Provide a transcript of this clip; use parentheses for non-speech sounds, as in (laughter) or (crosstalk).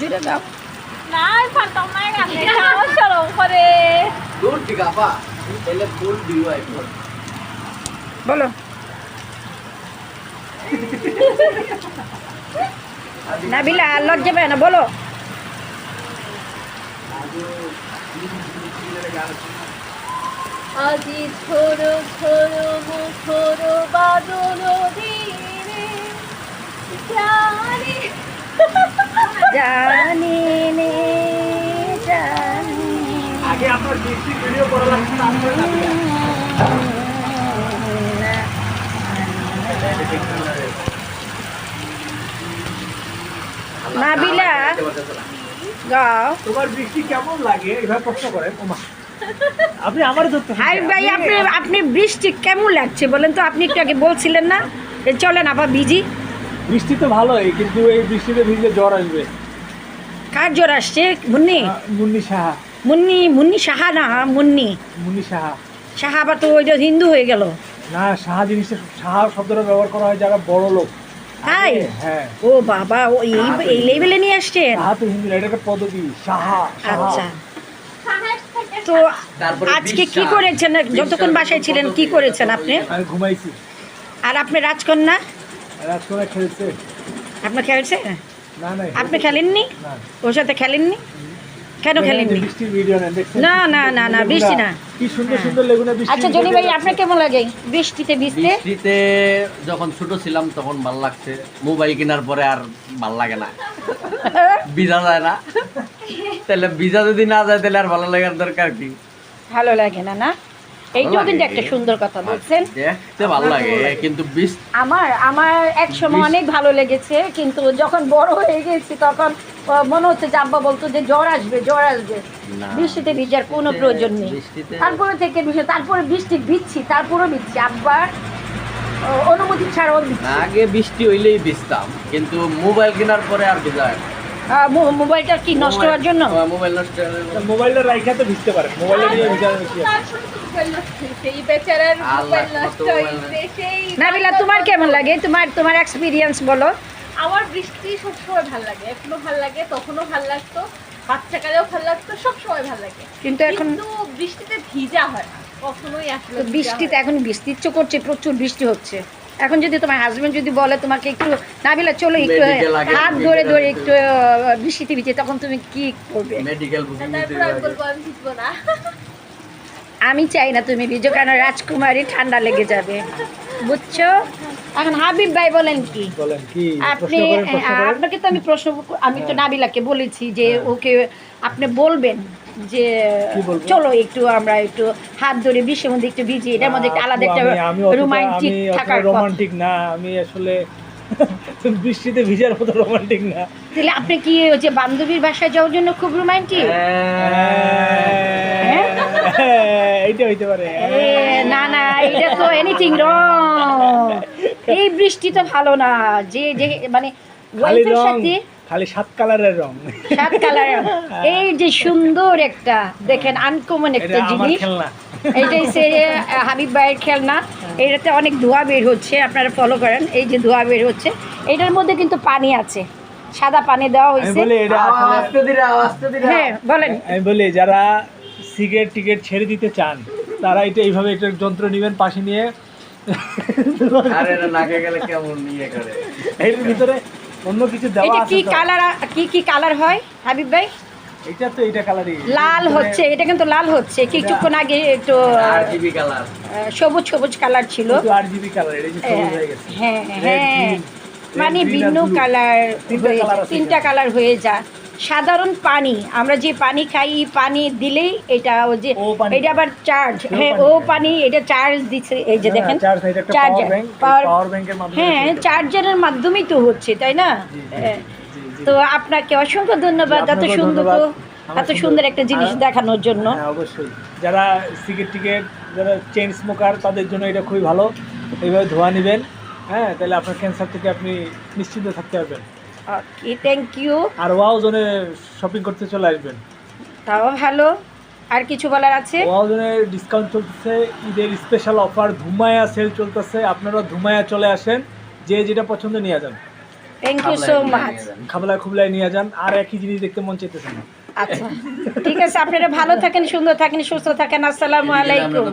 জুড়ে দাও। না ফাটাও না গানে আমার শরম করে। দূর থেকে আপা তাহলে ফুল ভিউ আইফোন বলো। নাবিলা লজ্জা পায় না বলো। আজি ছোড়ো ছোড়ো মুখরো বাদল ধীরে জানি নে জানি আগে আপনার ভিডিও করা লাগছে তারপরে নাবিলা। গাও। তোমার বৃষ্টি কেমন লাগে? এভাবে প্রশ্ন করেন ওমা। আপনি আমার হাই ভাই আপনি আপনি বৃষ্টি কেমন লাগছে বলেন তো? আপনি একটু আগে বলছিলেন না? চলেন আবার বিজি বৃষ্টি তো ভালোই কিন্তু এই বৃষ্টিতে ভিজলে জ্বর আসবে। কার জ্বর আসছে? মুন্নি? মুন্নি সাহা। মুন্নি মুন্নি সাহা না মুন্নি? মুন্নি সাহা। সাহা আবার তো ওইটা হিন্দু হয়ে গেল। না সাহা জিনিসটা সাহা শব্দটা ব্যবহার করা হয় যারা বড় লোক। তাই? হ্যাঁ। ও বাবা ও এই এই লেভেলে নিয়ে আসছেন সাহা তো হিন্দি এটা একটা পদ্ধতি। সাহা। আচ্ছা। তো আজকে কি করেছেন? যতক্ষণ বাসায় ছিলেন কি করেছেন আপনি? আমি ঘুমাইছি। আর আপনি রাজকন্যা? রাজকন্যা খেলছে। আপনি খেলছেন না না আপনি খেলেননি? ওর সাথে খেলেননি? কেন খেলেননি? না, না, না, না, বৃষ্টি না। কি সুন্দর সুন্দর লেগুনা বৃষ্টি আচ্ছা জনি ভাই আপনার কেমন লাগে? বৃষ্টিতে ভিজতে? বৃষ্টিতে যখন ছোট ছিলাম তখন ভালো লাগছে। মোবাইল কেনার পরে আর ভালো লাগে না। ভিজা যায় না। তাহলে ভিজা যদি না যায় তাহলে আর ভালো লাগার দরকার কি? ভালো লাগে না না? এইটাও কিন্তু একটা সুন্দর কথা বলছেন। দেখতে ভালো লাগে কিন্তু আমার আমার এক সময় অনেক ভালো লেগেছে কিন্তু যখন বড় হয়ে গেছি তখন মনে হচ্ছে যে আব্বা বলতো যে জ্বর আসবে জ্বর আসবে। বৃষ্টিতে ভিজার কোনো প্রয়োজন নেই। তারপরে থেকে বৃষ্টি তারপরে বৃষ্টি ভিজছি তারপরে ভিজছি। আব্বার অনুমতি ছাড়াও আগে বৃষ্টি হইলেই ভিজতাম কিন্তু মোবাইল কেনার পরে আর ভিজা মোবাইলটা কি নষ্ট হওয়ার জন্য? মোবাইল- মোবাইল নষ্ট মোবাইলটা রাইখা তো ভিজতে পারে মোবাইলটা নিয়ে বেশি সেই নাবিলা তোমার কেমন লাগে? তোমার তোমার এক্সপিরিয়েন্স বলো। আমার বৃষ্টি সবসময় ভালো লাগে এখনও ভালো লাগে তখনও ভালো লাগতো বাচ্চাকালেও ভালো লাগতো সবসময় ভালো লাগে। কিন্তু এখন বৃষ্টিতে ভিজা হয় না কখনোই আসলে বৃষ্টিতে এখন বৃষ্টি ইচ্ছে করছে প্রচুর বৃষ্টি হচ্ছে। এখন যদি তোমার হাজবেন্ড যদি বলে তোমাকে একটু না বিলা চলো একটু হাত ধরে ধরে একটু আহ, বৃষ্টিতে ভিজে তখন তুমি কি করবে? আমি চাই না তুমি ভিজো কেন রাজকুমারী ঠান্ডা লেগে যাবে। বুঝছ? এখন হাবিব ভাই বলেন কি? বলেন কি? আপনি আপনাকে তো আমি প্রশ্ন আমি তো নাবিলাকে বলেছি যে ওকে আপনি বলবেন যে চলো একটু আমরা একটু হাত ধরে বিশ্বের মধ্যে একটু ভিজি এটার মধ্যে একটা আলাদা একটা রোমান্টিক থাকার রোমান্টিক না আমি আসলে (laughs) বৃষ্টিতে ভিজার মতো রোমান্টিক না। তাহলে আপনি কি ওই যে বান্ধবীর বাসায় যাওয়ার জন্য খুব রোমান্টিক হ্যাঁ, এইটা হইতে পারে। না না এটা তো এনিথিং রং এই বৃষ্টি তো ভালো না। যে যে মানে খালি ওয়াইফের সাথে খালি সাত কালারের রং। সাত কালার এই যে সুন্দর একটা দেখেন আনকমন একটা জিনিস। খেলনা। এইটাই সে হাবিব ভাইয়ের খেলনা। এটাতে অনেক ধোয়া বের হচ্ছে আপনারা ফলো করেন। এই যে ধোয়া বের হচ্ছে। এটার মধ্যে কিন্তু পানি আছে। সাদা পানি দেওয়া হয়েছে। হ্যাঁ বলেন। আমি বলি যারা সিগারেট টিকেট ছেড়ে দিতে চান তারা এটা এইভাবে একটা যন্ত্র নেবেন পাশে নিয়ে। আরে এটা নাকে গেলে কেমন ইয়ে করে? এর ভিতরে অন্য কিছু দেওয়া আছে কি কালার কি কি কালার হয় হাবিব ভাই? এটা তো এটা কালারই। লাল হচ্ছে এটা কিন্তু লাল হচ্ছে কিছুক্ষণ আগে একটু আর কালার। সবুজ সবুজ কালার ছিল। কিন্তু কালার এটা যে সবুজ হয়ে গেছে। হ্যাঁ হ্যাঁ মানে ভিন্ন কালার তিনটা। কালার হয়ে যায়। সাধারণ পানি আমরা যে পানি খাই পানি দিলেই এটা ওই যে এটা আবার চার্জ হ্যাঁ ও হ্যাঁ। পানি। এটা চার্জ দিচ্ছে এই যে হ্যাঁ, দেখেন হ্যাঁ চার্জারের মাধ্যমেই তো হচ্ছে তাই না? হ্যাঁ। তো আপনাকে অসংখ্য ধন্যবাদ এত সুন্দর তো- এত সুন্দর একটা জিনিস দেখানোর জন্য। হ্যাঁ অবশ্যই। যারা সিগারেট টিকেট যারা চেন স্মোকার তাদের জন্য এটা খুবই ভালো। এইভাবে ধোয়া নেবেন। হ্যাঁ তাহলে আপনার ক্যান্সার থেকে আপনি নিশ্চিন্ত থাকতে পারবেন। ওকে থ্যাংক ইউ আর ওয়াও জোনে শপিং করতে চলে আসবেন। তাও ভালো। আর কিছু বলার আছে? ওয়াও জোনে ডিসকাউন্ট চলতেছে ঈদের স্পেশাল অফার ধুমায়া সেল চলতেছে আপনারা ধুমায়া চলে আসেন যে যেটা পছন্দ নিয়ে যান। থ্যাংক ইউ সো মাচ খাবলায় খুবলায় নিয়ে যান আর একই জিনিস দেখতে মন চাইতেছে না। আচ্ছা ঠিক আছে আপনারা ভালো থাকেন সুন্দর থাকেন সুস্থ থাকেন আসসালামু আলাইকুম।